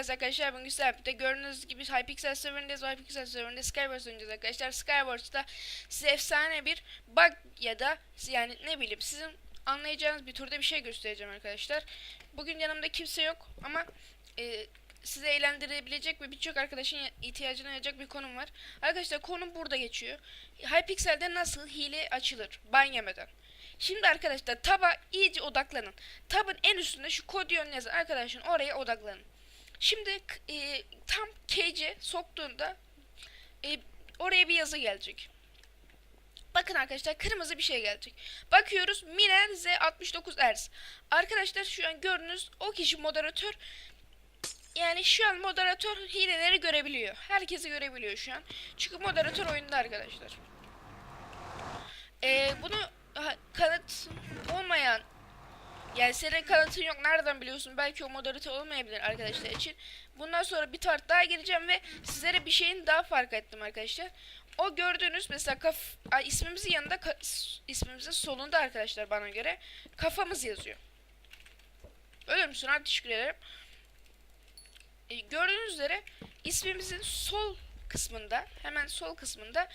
Hypixel arkadaşlar bugün sizlerle gördüğünüz gibi Hypixel serverindeyiz. Hypixel serverinde Skywars oynayacağız arkadaşlar. Skywars'ta size efsane bir bug ya da yani ne bileyim sizin anlayacağınız bir turda bir şey göstereceğim arkadaşlar. Bugün yanımda kimse yok ama e, size eğlendirebilecek ve birçok arkadaşın ihtiyacına yarayacak bir konum var. Arkadaşlar konum burada geçiyor. Hypixel'de nasıl hile açılır ban yemeden. Şimdi arkadaşlar taba iyice odaklanın. Tabın en üstünde şu kod yön yazan arkadaşın oraya odaklanın. Şimdi e, tam KC soktuğunda e, oraya bir yazı gelecek. Bakın arkadaşlar kırmızı bir şey gelecek. Bakıyoruz Miner Z69 Ers. Arkadaşlar şu an gördüğünüz o kişi moderatör. Yani şu an moderatör hileleri görebiliyor. Herkesi görebiliyor şu an. Çünkü moderatör oyunda arkadaşlar. Ee, bunu kanıt olmayan yani senin kanıtın yok nereden biliyorsun belki o moderatör olmayabilir arkadaşlar için. Bundan sonra bir tart daha geleceğim ve sizlere bir şeyin daha fark ettim arkadaşlar. O gördüğünüz mesela kaf Ay, ismimizin yanında ismimizin solunda arkadaşlar bana göre kafamız yazıyor. Öyle müsün? Hadi teşekkür ederim. E, gördüğünüz üzere ismimizin sol kısmında hemen sol kısmında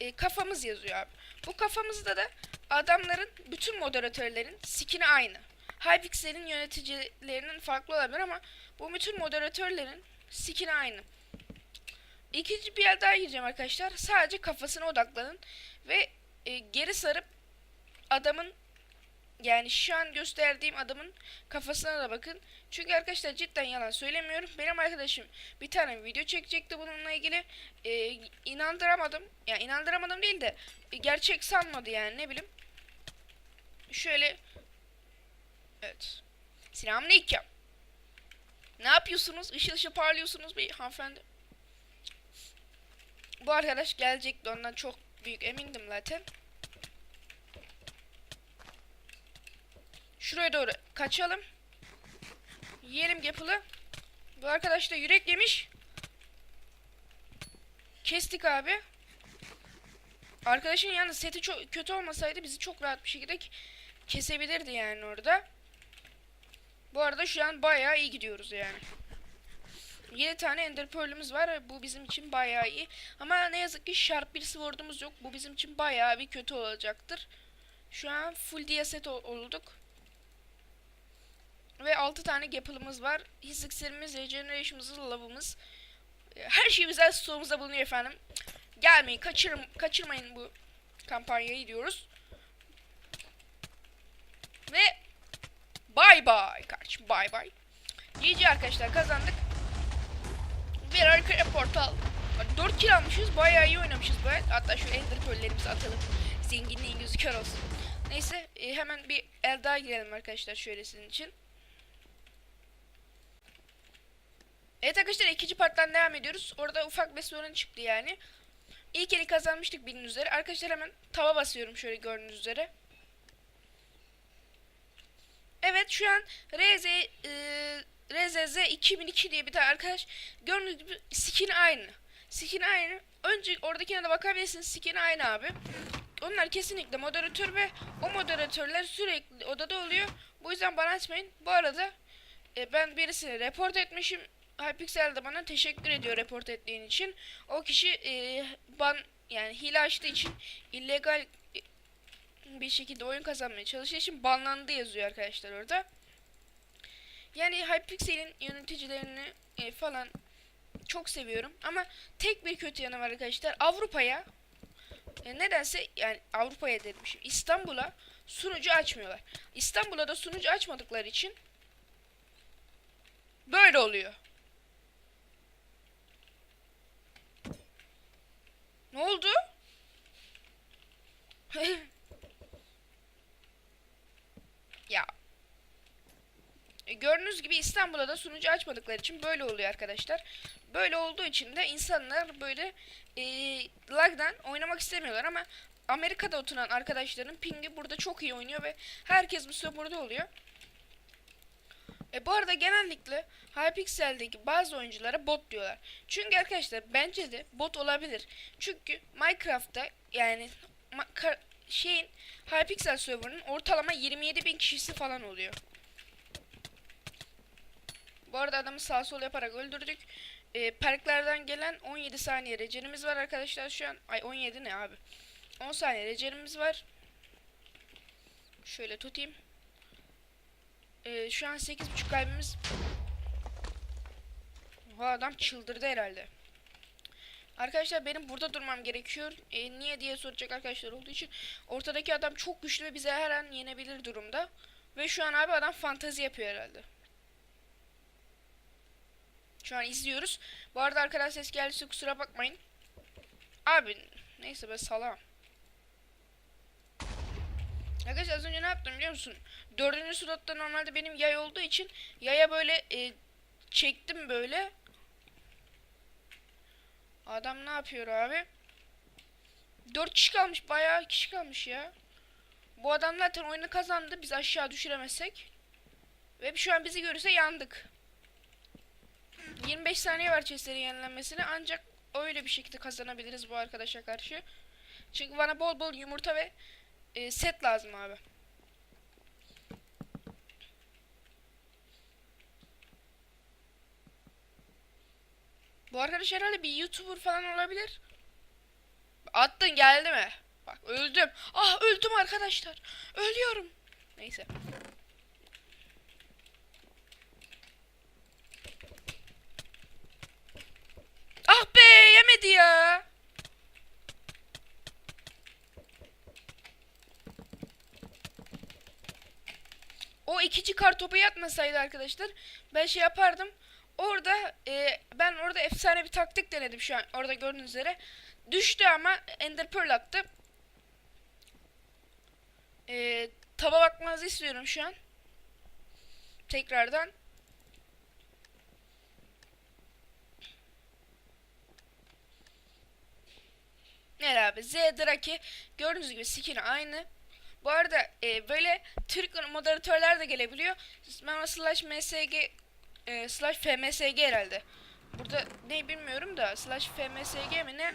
e, kafamız yazıyor abi. Bu kafamızda da adamların bütün moderatörlerin skini aynı. Hypixel'in yöneticilerinin farklı olabilir ama bu bütün moderatörlerin skini aynı. İkinci bir yer daha gireceğim arkadaşlar. Sadece kafasına odaklanın ve e, geri sarıp adamın yani şu an gösterdiğim adamın kafasına da bakın. Çünkü arkadaşlar cidden yalan söylemiyorum. Benim arkadaşım bir tane video çekecekti bununla ilgili. Ee, inandıramadım. Yani inandıramadım değil de gerçek sanmadı yani ne bileyim. Şöyle Evet. Selamünaleyküm. Ne yapıyorsunuz? Işıl ışıl parlıyorsunuz bir hanımefendi. Bu arkadaş gelecekti ondan çok büyük emindim zaten. Şuraya doğru kaçalım. Yiyelim yapılı. Bu arkadaş da yürek yemiş. Kestik abi. Arkadaşın yalnız seti çok kötü olmasaydı bizi çok rahat bir şekilde kesebilirdi yani orada. Bu arada şu an bayağı iyi gidiyoruz yani. 7 tane ender pearl'ümüz var. Bu bizim için bayağı iyi. Ama ne yazık ki sharp bir sword'umuz yok. Bu bizim için bayağı bir kötü olacaktır. Şu an full diyaset ol- olduk. Ve 6 tane gapılımız var. His iksirimiz, regeneration'ımız, love'ımız. Her şeyimiz stoğumuzda bulunuyor efendim. Gelmeyin, kaçırın, kaçırmayın bu kampanyayı diyoruz. Ve bye bye kardeşim bye bye. GG arkadaşlar kazandık. Bir arka portal. 4 kill almışız. Bayağı iyi oynamışız bu el. Hatta şu ender pearl'lerimizi atalım. Zenginliğin gözü kör olsun. Neyse e, hemen bir el daha girelim arkadaşlar şöyle sizin için. Evet arkadaşlar ikinci parttan devam ediyoruz. Orada ufak bir sorun çıktı yani. İlk eli kazanmıştık bildiğiniz üzere. Arkadaşlar hemen tava basıyorum şöyle gördüğünüz üzere. Evet şu an RZ e, RZZ 2002 diye bir tane arkadaş gördüğünüz gibi skin aynı. Skin aynı. Önce oradakine de bakabilirsiniz. Skin aynı abi. Onlar kesinlikle moderatör ve o moderatörler sürekli odada oluyor. Bu yüzden bana açmayın. Bu arada e, ben birisini report etmişim. Hypixel de bana teşekkür ediyor report ettiğin için. O kişi e, ban yani hile açtığı için illegal e, bir şekilde oyun kazanmaya çalıştığı için banlandı yazıyor arkadaşlar orada. Yani Hypixel'in yöneticilerini e, falan çok seviyorum ama tek bir kötü yanı var arkadaşlar. Avrupa'ya e, nedense yani Avrupa'ya demişim. İstanbul'a sunucu açmıyorlar. İstanbul'a da sunucu açmadıkları için böyle oluyor. Ne oldu? ya. E, Gördüğünüz gibi İstanbul'a da sunucu açmadıkları için böyle oluyor arkadaşlar. Böyle olduğu için de insanlar böyle e, lag'dan oynamak istemiyorlar ama Amerika'da oturan arkadaşların pingi burada çok iyi oynuyor ve herkes bu sporda oluyor. E bu arada genellikle Hypixel'deki bazı oyunculara bot diyorlar. Çünkü arkadaşlar bence de bot olabilir. Çünkü Minecraft'ta yani şeyin Hypixel serverının ortalama 27 bin kişisi falan oluyor. Bu arada adamı sağ sol yaparak öldürdük. Ee, perklerden gelen 17 saniye recenimiz var arkadaşlar şu an. Ay 17 ne abi? 10 saniye recenimiz var. Şöyle tutayım. Ee, şu an 8.5 kalbimiz. Bu adam çıldırdı herhalde. Arkadaşlar benim burada durmam gerekiyor. E, niye diye soracak arkadaşlar olduğu için. Ortadaki adam çok güçlü ve bize her an yenebilir durumda. Ve şu an abi adam fantazi yapıyor herhalde. Şu an izliyoruz. Bu arada arkadan ses geldiyse kusura bakmayın. Abi neyse ben salam. Arkadaşlar az önce ne yaptım biliyor musun? Dördüncü slotta normalde benim yay olduğu için yaya böyle e, çektim böyle. Adam ne yapıyor abi? Dört kişi kalmış bayağı kişi kalmış ya. Bu adam zaten oyunu kazandı biz aşağı düşüremezsek. Ve şu an bizi görürse yandık. 25 saniye var chestlerin yenilenmesine ancak öyle bir şekilde kazanabiliriz bu arkadaşa karşı. Çünkü bana bol bol yumurta ve e, set lazım abi. Bu arkadaş herhalde bir YouTuber falan olabilir. Attın geldi mi? Bak öldüm. Ah öldüm arkadaşlar. Ölüyorum. Neyse. Ah be yemedi ya. O ikinci kar topu yatmasaydı arkadaşlar ben şey yapardım. Orada e, ben orada efsane bir taktik denedim şu an orada gördüğünüz üzere. Düştü ama Ender Pearl attı. E, taba bakmanızı istiyorum şu an. Tekrardan. Ne abi? Z Draki gördüğünüz gibi skin aynı. Bu arada e, böyle Türk moderatörler de gelebiliyor. Ben slash msg e, slash fmsg herhalde. Burada ne bilmiyorum da slash fmsg mi ne?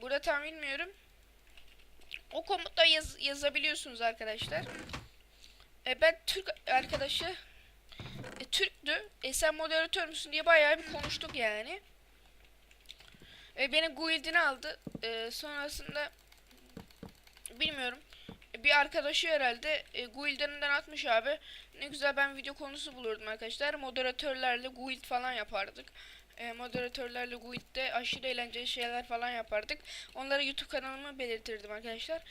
Burada tam bilmiyorum. O komutta yaz, yazabiliyorsunuz arkadaşlar. E, ben Türk arkadaşı e, Türktü. E, sen moderatör müsün diye bayağı bir konuştuk yani. E, beni guild'ine aldı. E, sonrasında bilmiyorum. Bir arkadaşı herhalde e, guild'inden atmış abi. Ne güzel ben video konusu bulurdum arkadaşlar. Moderatörlerle guild falan yapardık. E, moderatörlerle guild'de aşırı eğlenceli şeyler falan yapardık. Onlara YouTube kanalımı belirtirdim arkadaşlar.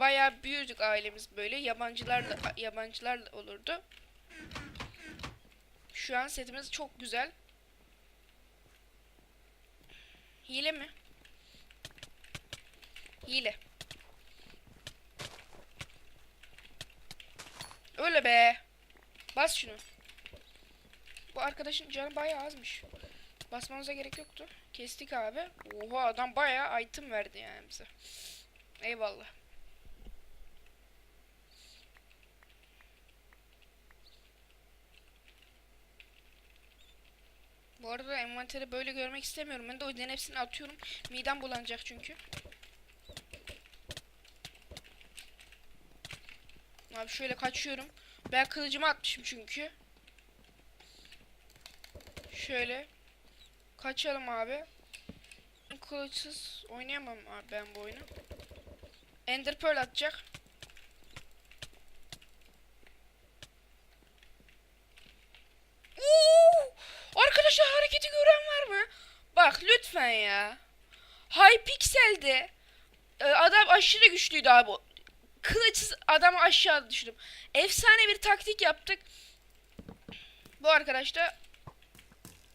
Bayağı büyüdük ailemiz böyle. Yabancılarla yabancılarla olurdu. Şu an setimiz çok güzel. Hile mi? Hile. Öyle be. Bas şunu. Bu arkadaşın canı bayağı azmış. Basmanıza gerek yoktu. Kestik abi. Oha adam bayağı item verdi yani bize. Eyvallah. Bu arada envanteri böyle görmek istemiyorum. Ben de o yüzden hepsini atıyorum. Midem bulanacak çünkü. Abi şöyle kaçıyorum. Ben kılıcımı atmışım çünkü. Şöyle. Kaçalım abi. Kılıçsız oynayamam abi ben bu oyunu. Ender Pearl atacak. Arkadaşlar hareketi gören var mı? Bak lütfen ya. Hypixel'de e, adam aşırı güçlüydü abi. Kılıçsız adamı aşağı düşürdüm. Efsane bir taktik yaptık. Bu arkadaş da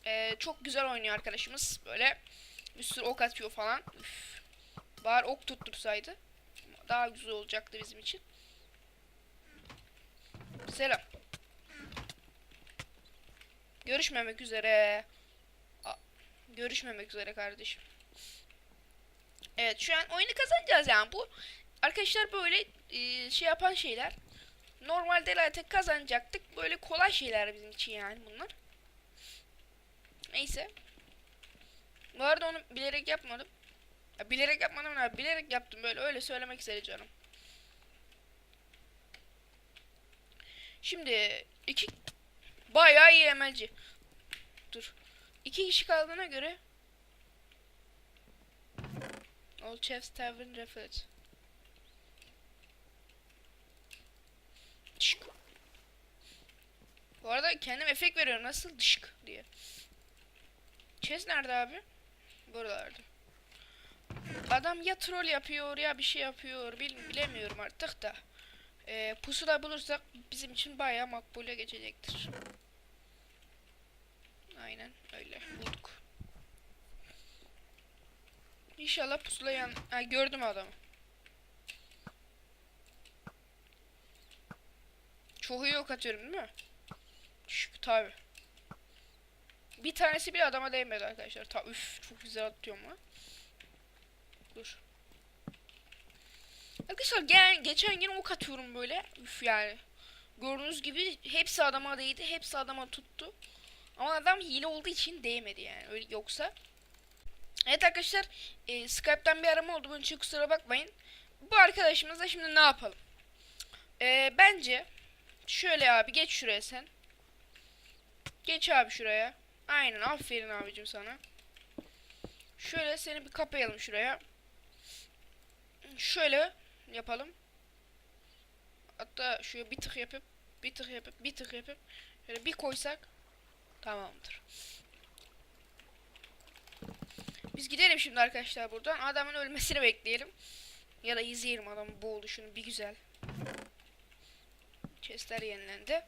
e, çok güzel oynuyor arkadaşımız. Böyle bir sürü ok atıyor falan. Üf. Bari ok tuttursaydı. Daha güzel olacaktı bizim için. Selam. Görüşmemek üzere. Görüşmemek üzere kardeşim. Evet şu an oyunu kazanacağız yani bu. Arkadaşlar böyle e, şey yapan şeyler. Normalde zaten kazanacaktık. Böyle kolay şeyler bizim için yani bunlar. Neyse. Bu arada onu bilerek yapmadım. Ya bilerek yapmadım ya bilerek yaptım böyle öyle söylemek istedi canım. Şimdi iki bayağı iyi emelci. yoktur. İki kişi kaldığına göre Old Chef's Tavern Refit. Bu arada kendim efekt veriyorum nasıl dışk diye. Chess nerede abi? Buralarda. Adam ya troll yapıyor ya bir şey yapıyor bil, bilemiyorum artık da. Ee, pusula bulursak bizim için bayağı makbule geçecektir. Aynen öyle bulduk. İnşallah pusula yan... Ha, gördüm adamı. Çok iyi ok atıyorum değil mi? Şık tabi. Bir tanesi bir adama değmedi arkadaşlar. Ta üf çok güzel atıyorum lan. Dur. Arkadaşlar gel, geçen gün ok atıyorum böyle. Üf yani. Gördüğünüz gibi hepsi adama değdi. Hepsi adama tuttu. Ama adam hile olduğu için değmedi yani. Öyle yoksa. Evet arkadaşlar. E, Skype'tan bir arama oldu. Bunun için kusura bakmayın. Bu arkadaşımızla şimdi ne yapalım? E, bence şöyle abi geç şuraya sen. Geç abi şuraya. Aynen aferin abicim sana. Şöyle seni bir kapayalım şuraya. Şöyle yapalım. Hatta şöyle bir tık yapıp bir tık yapıp bir tık yapıp şöyle bir koysak tamamdır. Biz gidelim şimdi arkadaşlar buradan. Adamın ölmesini bekleyelim. Ya da izleyelim adamın boğuluşunu bir güzel. Chestler yenilendi.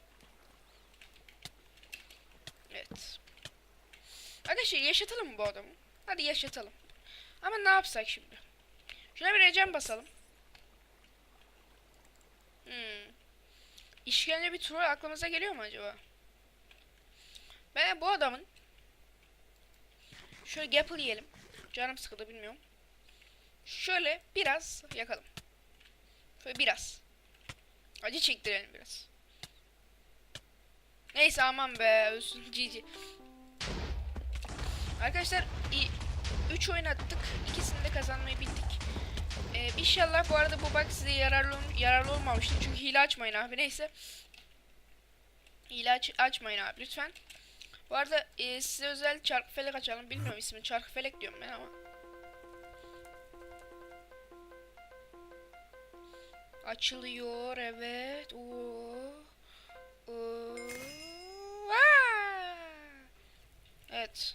Evet. Arkadaşlar yaşatalım mı bu adamı? Hadi yaşatalım. Ama ne yapsak şimdi? Şuna bir recem basalım. Hmm. İşkence bir troll aklımıza geliyor mu acaba? Ben bu adamın şöyle gapple yiyelim. Canım sıkıldı bilmiyorum. Şöyle biraz yakalım. Şöyle biraz. Acı çektirelim biraz. Neyse aman be ölsün GG. Arkadaşlar 3 oyun attık. İkisini de kazanmayı bildik. Ee, inşallah bu arada bu bug size yararlı yararlı olmamıştır. Çünkü hile açmayın abi. Neyse. Hile aç, açmayın abi lütfen. Bu arada e, size özel çarkı felek açalım. Bilmiyorum ismini. Çarkı felek diyorum ben ama. Açılıyor evet. Oo. Oo. Evet.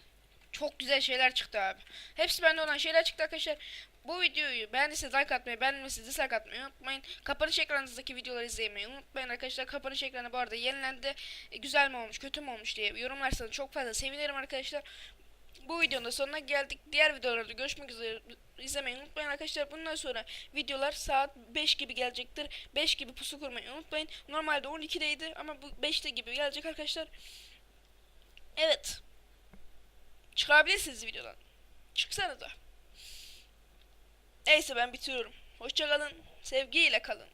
Çok güzel şeyler çıktı abi. Hepsi bende olan şeyler çıktı arkadaşlar. Bu videoyu beğendiyseniz like atmayı, beğenmediyseniz dislike atmayı unutmayın. Kapanış ekranınızdaki videoları izlemeyi unutmayın arkadaşlar. Kapanış ekranı bu arada yenilendi. E, güzel mi olmuş, kötü mü olmuş diye yorumlarsanız çok fazla sevinirim arkadaşlar. Bu videonun da sonuna geldik. Diğer videolarda görüşmek üzere. İzlemeyi unutmayın arkadaşlar. Bundan sonra videolar saat 5 gibi gelecektir. 5 gibi pusu kurmayı unutmayın. Normalde 12'deydi ama bu 5'te gibi gelecek arkadaşlar. Evet. Çıkabilirsiniz videodan. Çıksana da. Neyse ben bitiriyorum. Hoşçakalın. Sevgiyle kalın.